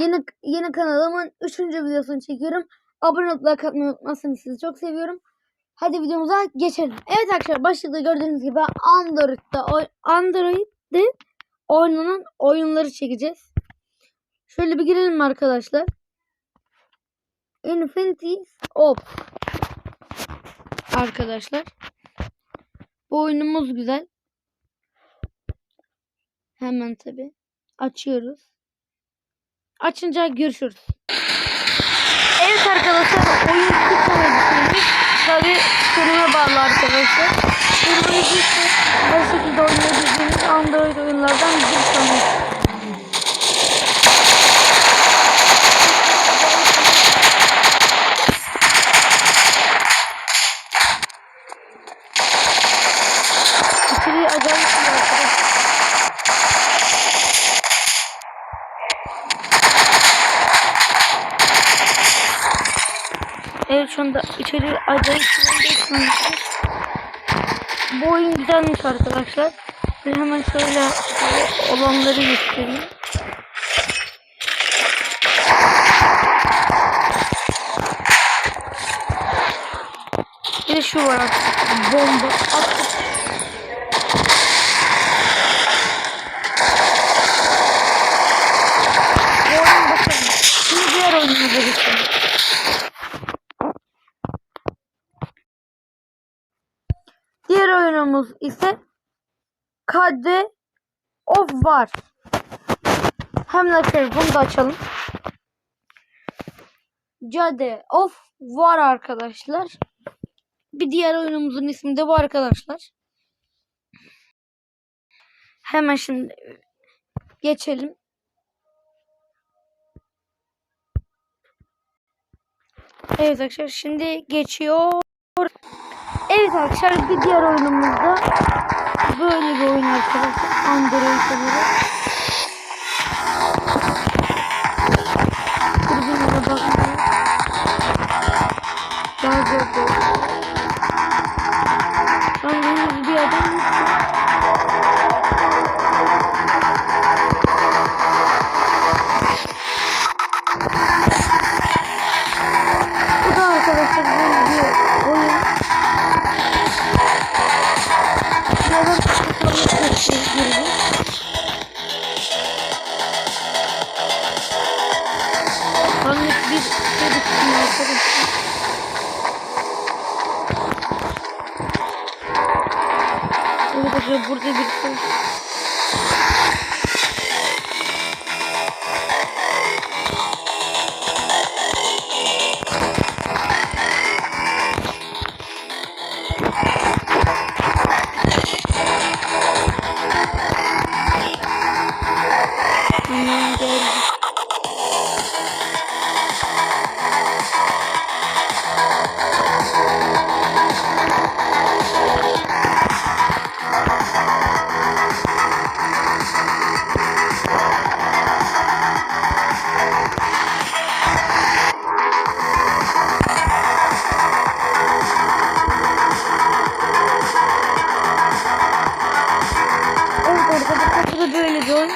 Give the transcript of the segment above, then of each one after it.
Yeni yeni kanalımın 3. videosunu çekiyorum. Abone olup like unutmazsanız sizi çok seviyorum. Hadi videomuza geçelim. Evet arkadaşlar başlıkta gördüğünüz gibi Android'da oy- Android'de oynanan oyunları çekeceğiz. Şöyle bir girelim arkadaşlar? Infinity of Arkadaşlar. Bu oyunumuz güzel. Hemen tabi açıyoruz. Açınca görüşürüz. Evet arkadaşlar oyun bitirdik. Tabi sürüme bağlı arkadaşlar. Sürümünü ise her şekilde oynayabildiğiniz Android oyunlardan bir tanesi. İçeriği acayip iyi arkadaşlar. Evet şu anda içeri acayip geçmemiştir. Bu oyun güzelmiş arkadaşlar. Bir hemen şöyle olanları göstereyim. Bir de şu var artık. Bomba. Attık. Bu oyun bakalım. Şimdi diğer oyunumuza geçelim. Diğer oyunumuz ise KD of War. Hemen arkadaşlar bunu da açalım. Cade of War arkadaşlar. Bir diğer oyunumuzun ismi de bu arkadaşlar. Hemen şimdi geçelim. Evet arkadaşlar şimdi geçiyor. Evet arkadaşlar bir diğer oyunumuzda böyle bir oyun arkadaşlar. Android olarak. Bu da arkadaşlar böyle bir oyun. Tutalım girdi. Anlık bir şey düşünüyor arkadaşlar. Arkadaşlar burada bir şey. Arkadaşlar da böyle bir oyun.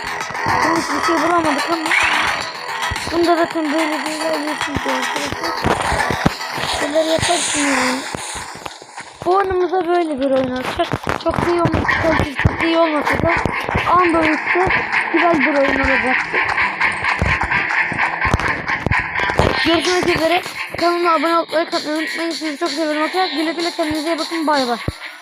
Bunun hiçbir şey bulamadık ama bunda zaten böyle bir ilerliyorsunuz arkadaşlar. Şeyler yaparsın yani. Bu oyunumuza böyle bir oyun olacak. Çok iyi olmasa, kalitesi çok iyi olmasa da Android'de güzel bir oyun olacak. Görüşmek üzere. Kanalıma abone olmayı, like atmayı unutmayın. Sizi çok seviyorum. Güle güle kendinize bakın. Bay bay.